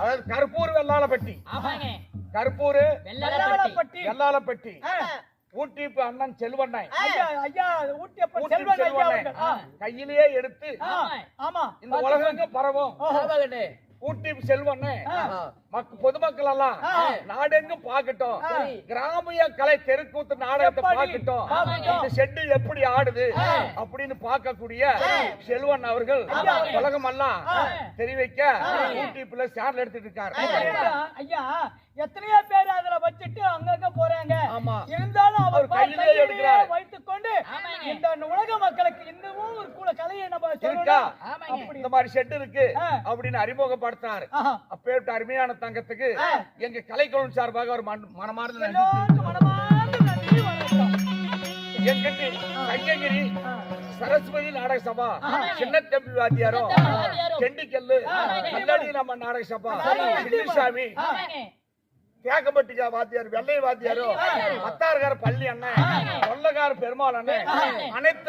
அதாவது கருப்பூர் வெள்ளாளப்பட்டி. ஆமாங்க. கருப்பூர் வெள்ளாளப்பட்டி. வெள்ளாளப்பட்டி. ஊட்டி இப்ப அண்ணன் செல்வண்ணை ஐயா ஐயா ஊட்டியப்பன் ஊட்டி செல்வன் ஐயா செல்வண்ணை அவர்கள். ஆ. கையிலேயே எடுத்து. ஆமா. இந்த உலகெங்கும் பரவும். ஆ. மக்க பொதுமக்கள் எல்லாம். நாடெங்கும் பார்க்கட்டும் சரி. கிராமிய கலை தெருக்கூத்து நாடகத்தை பார்க்கட்டும். இந்த ஷெட்டு எப்படி ஆடுது அப்படின்னு பார்க்கக்கூடிய செல்வன் அவர்கள். உலகம் எல்லாம். தெரிவிக்க யூடியூப்ல சேனல் எடுத்துட்டு இருக்காரு ஐயா, எத்தனையோ பேர் அதுல வச்சுட்டு அங்கங்க போறாங்க ஆமா. இருந்தாலும் அவர் கையிலே எடுக்கிறார். வைத்துக் கொண்டு ஆமாங்க. இந்த உலக மக்களுக்கு இன்னமும் கலையை நம்ம இருக்கா? இந்த மாதிரி ஷெட் இருக்கு. அப்படின்னு அறிமுகப்படுத்தினார். ஆஹா. அப்பேற்பட்ட அருமையான தங்கத்துக்கு எங்க கலைக்குழு சார்பாக ஒரு மன- மனமார்ந்த ஆ. சரஸ்வதி நாடக சபா சின்ன தம்பி வாத்தியாரும். செண்டிக்கல்லு. கல்லடி நம்ம நாடக சபா ஆமாங்க. தேக்கம்பட்டி வாத்தியார் வெள்ளை வாத்தியாரும் மத்தார்கார பள்ளி அண்ணன் கொள்ளக்கார பெருமாள் அண்ணன் அனைத்து